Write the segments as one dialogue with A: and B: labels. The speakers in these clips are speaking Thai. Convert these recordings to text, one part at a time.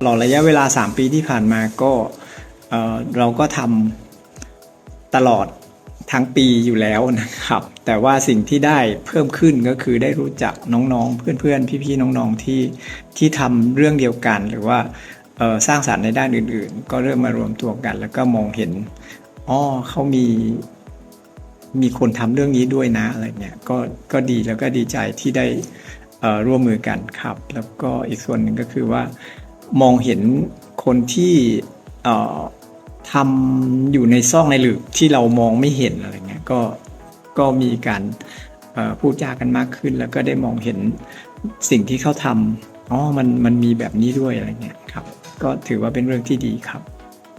A: ตลอดระยะเวลา 3 ปีที่ผ่านมาก็เเราก็ทำตลอดทั้งปีอยู่แล้วนะครับ แต่ว่าสิ่งที่ได้เพิ่มขึ้นก็คือได้รู้จักน้องๆ เพื่อนๆ พี่ๆ น้องๆ ที่ที่ทำเรื่องเดียวกัน หรือว่าสร้างสารรค์ในด้านอื่นๆ ก็เริ่มมารวมตัวกัน แล้วก็มองเห็นอ๋อเขามีมีคนทำเรื่องนี้ด้วยนะอะไรเงี้ยก็ก็ดีแล้วก็ดีใจที่ได้ร่วมมือกันครับ แล้วก็อีกส่วนหนึ่งก็คือว่า มองเห็นคนที่ทำอยู่ในซอกในหลืบที่เรามองไม่เห็นอะไรเงี้ยก็ก็มีการพูดจากันมากขึ้น แล้วก็ได้มองเห็นสิ่งที่เขาทำอ๋อมันมันมีแบบนี้ด้วยอะไรเงี้ยครับ ก็ถือว่าเป็นเรื่องที่ดีครับ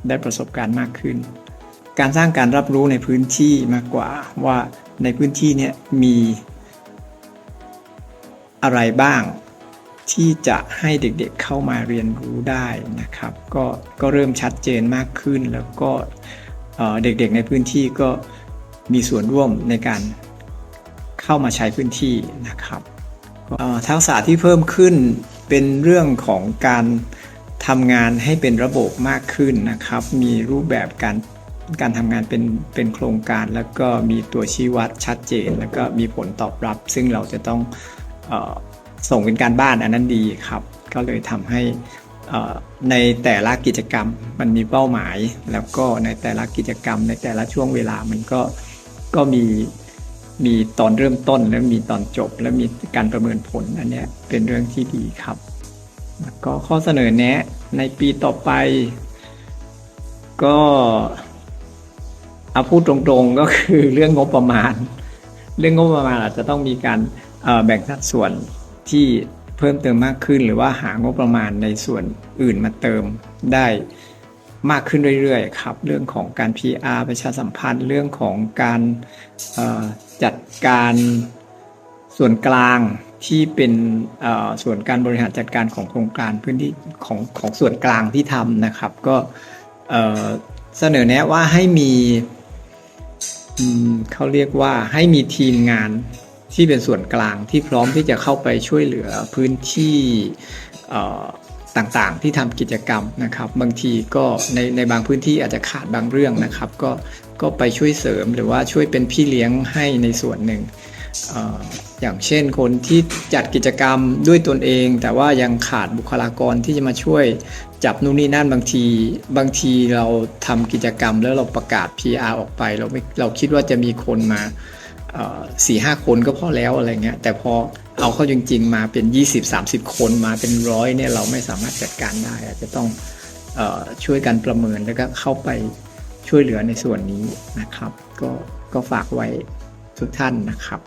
A: ได้ประสบการณ์มากขึ้น การสร้างการรับรู้ในพื้นที่มากกว่าว่าในพื้นที่เนี่ยมีอะไรบ้าง ที่จะให้เด็กๆเข้ามาเรียนรู้ได้นะครับ ก็ก็เริ่มชัดเจนมากขึ้น แล้วก็เด็กๆในพื้นที่ก็มีส่วนร่วมในการเข้ามาใช้พื้นที่นะครับทักษะที่เพิ่มขึ้นเป็นเรื่องของการทำงานให้เป็นระบบมากขึ้นนะครับ มีรูปแบบการการทำงานเป็นเป็นโครงการ แล้วก็มีตัวชี้วัดชัดเจน แล้วก็มีผลตอบรับ ซึ่งเราจะต้องอ ส่งเป็นการบ้านอันนั้นดีครับ ก็เลยทำให้ในแต่ละกิจกรรมมันมีเป้าหมาย แล้วก็ในแต่ละกิจกรรม ในแต่ละช่วงเวลามันก็ก็มีมีตอนเริ่มต้นและมีตอนจบ และมีการประเมินผลอันเนี้ยเป็นเรื่องที่ดีครับ แล้วก็ข้อเสนอแนะในปีต่อไป ก็เอาพูดตรงๆก็คือเรื่องงบประมาณ เรื่องงบประมาณอาจจะต้องมีการแบ่งสัดส่วน ที่เพิ่มเติมมากขึ้น หรือว่าหางบประมาณในส่วนอื่นมาเติมได้มากขึ้นเรื่อยๆครับ เรื่องของการ PR ประชาสัมพันธ์เรื่องของการจัดการส่วนกลางที่เป็นส่วนการบริหารจัดการของโครงการพื้นที่ของของส่วนกลางที่ทำนะครับ ก็เสนอแนะว่าให้มีเขาเรียกว่าให้มีทีมงาน ที่เป็นส่วนกลางที่พร้อมที่จะเข้าไปช่วยเหลือพื้นที่ต่างๆ ที่ทำกิจกรรมนะครับ บางทีก็ในในบางพื้นที่อาจจะขาดบางเรื่องนะครับ ก็ก็ไปช่วยเสริมหรือว่าช่วยเป็นพี่เลี้ยงให้ในส่วนหนึ่งอย่างเช่นคนที่จัดกิจกรรมด้วยตนเอง แต่ว่ายังขาดบุคลากรที่จะมาช่วยจับนู่นนี่นั่นบางที บางทีเราทำกิจกรรมแล้วเราประกาศ PR ออกไป เราไม่เราคิดว่าจะมีคนมา สี่ห้าคนก็พอแล้วอะไรเงี้ย แต่พอเอาเข้าจริง ๆ มาเป็น 20-30 คนมาเป็นร้อยเนี่ยเราไม่สามารถจัดการได้ อาจจะต้องอช่วยกันประเมินแล้วก็เข้าไปช่วยเหลือในส่วนนี้นะครับ ก็ก็ฝากไว้ทุกท่านนะครับ